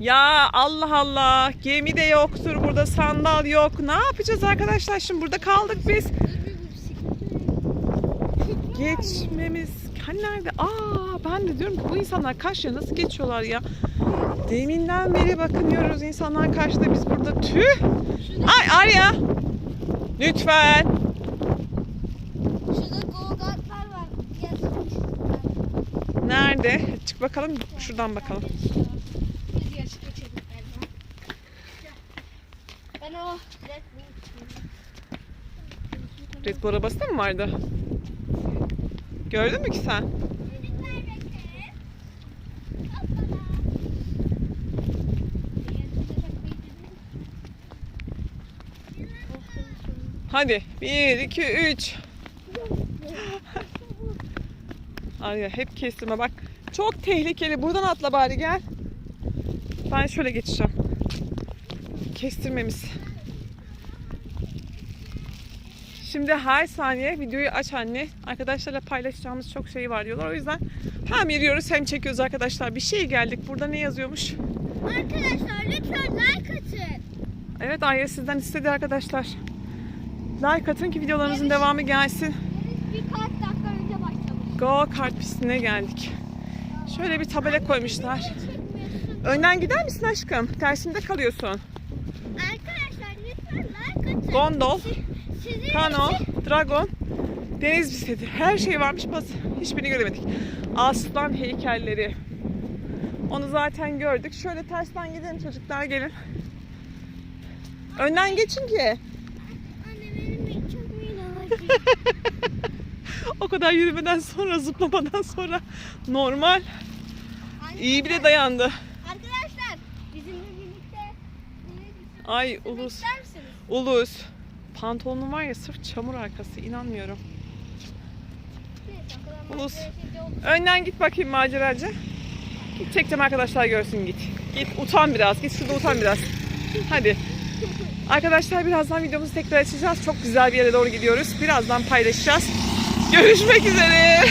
Ya Allah Allah. Gemi de yoktur burada sandal yok. Ne yapacağız arkadaşlar şimdi burada kaldık biz. Geçmemiz hani nerede? Aa ben de diyorum ki bu insanlar karşıya nasıl geçiyorlar ya? Deminden beri bakınıyoruz insanlar karşıda biz burada tüh. Ay Arya. Lütfen. Şurada var. Nerede? Çık bakalım. Şuradan bakalım. Biz yarışı geçelim galiba. Ben o Red Bull arabası da mı vardı? Gördün mü ki sen? Hadi. Bir, iki, üç. Arya hep kestirme bak. Çok tehlikeli. Buradan atla bari gel. Ben şöyle geçeceğim. Kestirmemiz. Şimdi her saniye videoyu aç anne. Arkadaşlarla paylaşacağımız çok şey var diyorlar. O yüzden hem yürüyoruz hem çekiyoruz arkadaşlar. Bir şey geldik. Burada ne yazıyormuş? Arkadaşlar lütfen like atın. Evet Arya sizden istedi arkadaşlar. Like atın ki videolarımızın devamı gelsin. Birkaç dakika önce başlamış. Go kart pistine geldik. Şöyle bir tabela koymuşlar. Önden gider misin aşkım? Tersinde kalıyorsun. Arkadaşlar lütfen like atın. Gondol, kano, dragon, deniz bisikleti. Her şey varmış. Bas, hiçbirini göremedik. Aslan heykelleri. Onu zaten gördük. Şöyle tersten gidelim çocuklar gelin. Önden geçin ki. O kadar yürümeden sonra, zıplamadan sonra normal. Anne, İyi bile dayandı. Ay Ulus. ulus. Pantolonun var ya sırf çamur arkası. inanmıyorum. Ulus. olduk. Önden git bakayım maceracı. Git çekeceğim arkadaşlar görsün git. Git utan biraz. Git şurada utan biraz. Hadi. Arkadaşlar birazdan videomuzu tekrar açacağız. Çok güzel bir yere doğru gidiyoruz. Birazdan paylaşacağız. Görüşmek üzere.